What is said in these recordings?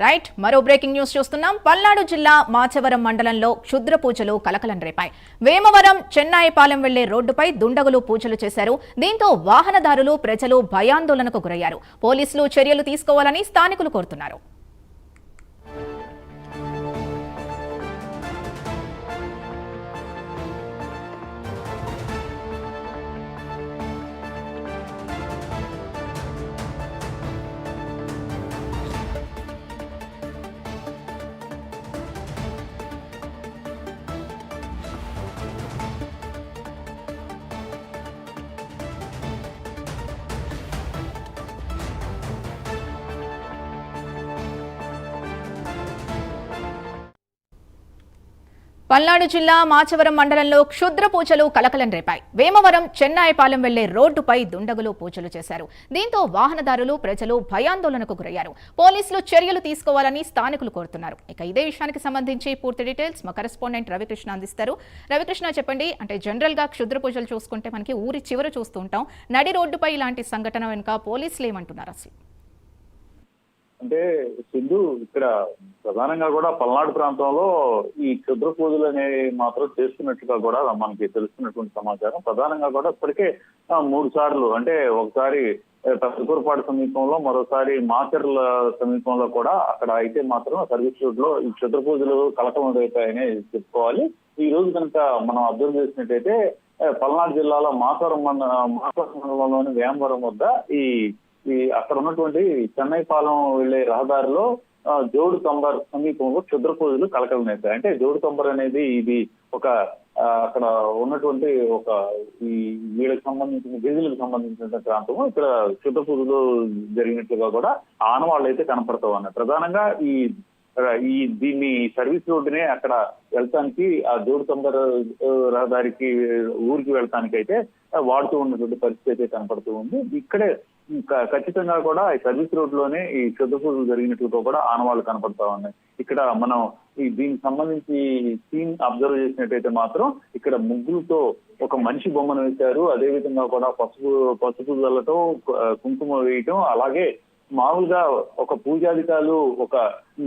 Right మరో breaking news చూస్తున్నాం. పల్నాడు జిల్లా మాచవరం మండలంలో క్షుద్ర పూజలు కలకలం రేపాయి. వేమవరం చెన్నాయిపాలెం వెళ్ళే రోడ్డుపై దుండగులు పూజలు చేశారు. దీంతో వాహనదారులు ప్రజలు భయాందోళనకు గురయ్యారు. పోలీసులు చర్యలు తీసుకోవాలని స్థానికులు కోరుతున్నారు. పల్నాడు జిల్లా మాచవరం మండలంలో క్షుద్ర పూజలు కలకలం రేపాయి. వేమవరం చెన్నాయపాలెం వెళ్ళే రోడ్డుపై దుండగులు పూజలు చేశారు. దీంతో వాహనదారులు ప్రజలు భయాందోళనకు గురయ్యారు. పోలీసులు చర్యలు తీసుకోవాలని స్థానికులు కోరుతున్నారు. ఇక ఇదే విషయానికి సంబంధించి పూర్తి డీటెయిల్స్ మా కరెస్పాండెంట్ రవికృష్ణ అందిస్తారు. రవికృష్ణ చెప్పండి అంటే జనరల్గా క్షుద్ర పూజలు చూసుకుంటే మనకి ఊరి చివర చూస్తూ ఉంటాం. నడి రోడ్డుపై ఇలాంటి సంఘటన వెనుక పోలీసులు ఏమంటున్నారు అసలు? అంటే సింధు ఇక్కడ ప్రధానంగా కూడా పల్నాడు ప్రాంతంలో ఈ క్షుద్ర పూజలు అనేవి మాత్రం చేస్తున్నట్టుగా కూడా మనకి తెలుస్తున్నటువంటి సమాచారం. ప్రధానంగా కూడా ఇప్పటికే మూడు సార్లు అంటే ఒకసారి తక్కువపాడు సమీపంలో మరోసారి మాచర్ల సమీపంలో కూడా అక్కడ అయితే మాత్రం సర్వీస్ రోడ్లో ఈ క్షుద్ర పూజలు కలకలం రేపాయని చెప్పుకోవాలి. ఈ రోజు కనుక మనం అబ్జర్వ్ చేసినట్టయితే పల్నాడు జిల్లాలో మాసవరం మండ మాచవరం మండలంలోని వేమవరం వద్ద ఈ ఈ అక్కడ ఉన్నటువంటి చెన్నై పాలెం వెళ్ళే రహదారిలో జోడు తంబర్ సమీపంలో క్షుద్ర పూజలు కలకలనేస్తాయి అంటే జోడు తంబర్ అనేది ఇది ఒక ఆ, అక్కడ ఉన్నటువంటి ఒక ఈ వీళ్ళకి సంబంధించిన గిరిజనులకు సంబంధించిన ప్రాంతము. ఇక్కడ క్షుద్ర పూజలు జరిగినట్లుగా కూడా ఆనవాళ్ళు అయితే కనపడతావు అన్న ప్రధానంగా ఈ ఈ దీన్ని సర్వీస్ రోడ్డునే అక్కడ వెళ్తానికి ఆ జోడు తొందర రహదారికి ఊరికి వెళ్తానికి అయితే వాడుతూ ఉన్నటువంటి పరిస్థితి అయితే కనపడుతూ ఉంది. ఇక్కడే ఇంకా ఖచ్చితంగా కూడా ఈ సర్వీస్ రోడ్లోనే ఈ క్షుద్ర పూజలు జరిగినట్లుగా కూడా ఆనవాళ్ళు కనపడతా ఉన్నాయి. ఇక్కడ మనం ఈ దీనికి సంబంధించి సీన్ అబ్జర్వ్ చేసినట్టయితే మాత్రం ఇక్కడ ముగ్గులతో ఒక మనిషి బొమ్మను వేశారు. అదే విధంగా కూడా పసుపు పసుపు జల్లతో కుంకుమ వేయటం అలాగే మామూలుగా ఒక పూజాధికారులు ఒక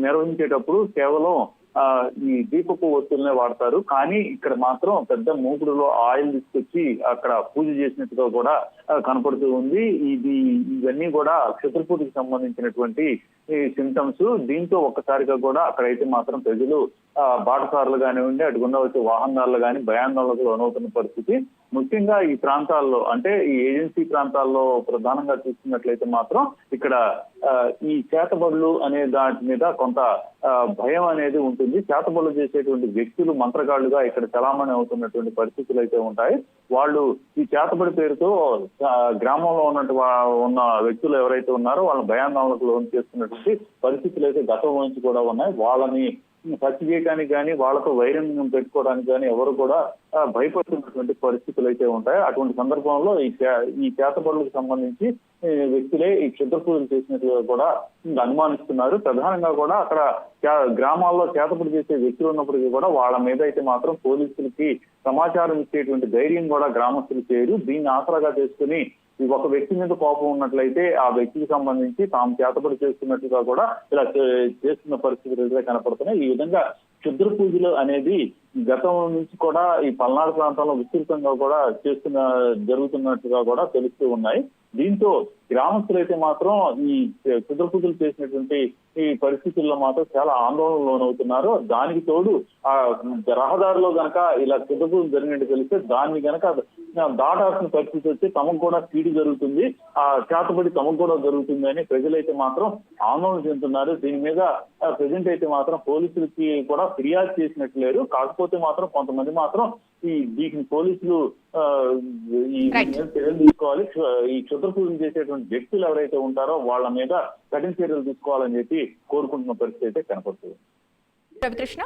నిర్వహించేటప్పుడు కేవలం ఆ ఈ దీపపు వస్తువులనే వాడతారు. కానీ ఇక్కడ మాత్రం పెద్ద మూకుడులో ఆయిల్ తీసుకొచ్చి అక్కడ పూజ చేసినట్టుగా కూడా కనపడుతూ ఉంది. ఇది ఇవన్నీ కూడా క్షత్రపూటికి సంబంధించినటువంటి ఈ సింటమ్స్ దీంతో ఒక్కసారిగా కూడా అక్కడైతే మాత్రం ప్రజలు ఆ, బాటసారులు కానివ్వండి అటుకుండా వచ్చే వాహనాలు కానీ భయాందోళనకు లోనవుతున్న పరిస్థితి. ముఖ్యంగా ఈ ప్రాంతాల్లో అంటే ఈ ఏజెన్సీ ప్రాంతాల్లో ప్రధానంగా చూస్తున్నట్లయితే మాత్రం ఇక్కడ ఈ చేతబడులు అనే దాని మీద కొంత భయం అనేది ఉంటుంది. చేతబడులు చేసేటువంటి వ్యక్తులు మంత్రగాళ్ళుగా ఇక్కడ చలామణి అవుతున్నటువంటి పరిస్థితులు అయితే ఉంటాయి. వాళ్ళు ఈ చేతబడి పేరుతో గ్రామంలో ఉన్నట్టు ఉన్న వ్యక్తులు ఎవరైతే ఉన్నారో వాళ్ళ భయాందోళనకు లోన్ చేస్తున్నటువంటి పరిస్థితులు అయితే గతం నుంచి కూడా ఉన్నాయి. వాళ్ళని టచ్ చేయడానికి కానీ వాళ్ళతో వైరం పెట్టుకోవడానికి కానీ ఎవరు కూడా భయపడుతున్నటువంటి పరిస్థితులు అయితే ఉంటాయి. అటువంటి సందర్భంలో ఈ చే- ఈ చేతబడులకు సంబంధించి వ్యక్తులే ఈ క్షుద్ర పూజలు చేసినట్టుగా కూడా అనుమానిస్తున్నారు. ప్రధానంగా కూడా అక్కడ గ్రామాల్లో చేతపడి చేసే వ్యక్తులు ఉన్నప్పటికీ కూడా వాళ్ళ మీద అయితే మాత్రం పోలీసులకి సమాచారం ఇచ్చేటువంటి ధైర్యం కూడా గ్రామస్తులు చేయరు. దీన్ని ఆసరాగా చేసుకుని ఈ ఒక వ్యక్తి మీద కోపం ఉన్నట్లయితే ఆ వ్యక్తికి సంబంధించి తాము చేతపడి చేస్తున్నట్టుగా కూడా ఇలా చేస్తున్న పరిస్థితులు కనపడుతున్నాయి. ఈ విధంగా క్షుద్ర పూజలు అనేది గతం నుంచి కూడా ఈ పల్నాడు ప్రాంతంలో విస్తృతంగా కూడా చేస్తున్న జరుగుతున్నట్టుగా కూడా తెలుస్తూ ఉన్నాయి. దీంతో గ్రామస్తులు అయితే మాత్రం ఈ క్షుద్ర పూజలు చేసినటువంటి ఈ పరిస్థితుల్లో మాత్రం చాలా ఆందోళన లోనవుతున్నారు. దానికి తోడు ఆ రహదారిలో గనక ఇలా క్షుద్ర పూజలు జరిగినట్టు తెలిస్తే దాన్ని గనక దాటాల్సిన పరిస్థితి వచ్చి తమకు కూడా కీడు జరుగుతుంది. ఆ చేతబడి తమకు కూడా జరుగుతుంది అని ప్రజలైతే మాత్రం ఆందోళన చెందుతున్నారు. దీని మీద ప్రజెంట్ అయితే మాత్రం పోలీసులకి కూడా ఫిర్యాదు చేసినట్లు లేరు. కాకపోతే మాత్రం కొంతమంది మాత్రం ఈ దీనికి పోలీసులు ఈ చర్యలు తీసుకోవాలి. ఈ క్షుద్ర పూజలు చేసేటువంటి వ్యక్తులు ఎవరైతే ఉంటారో వాళ్ళ మీద కఠిన చర్యలు తీసుకోవాలని చెప్పి కోరుకుంటున్న పరిస్థితి అయితే కనపడుతుంది. రవికృష్ణ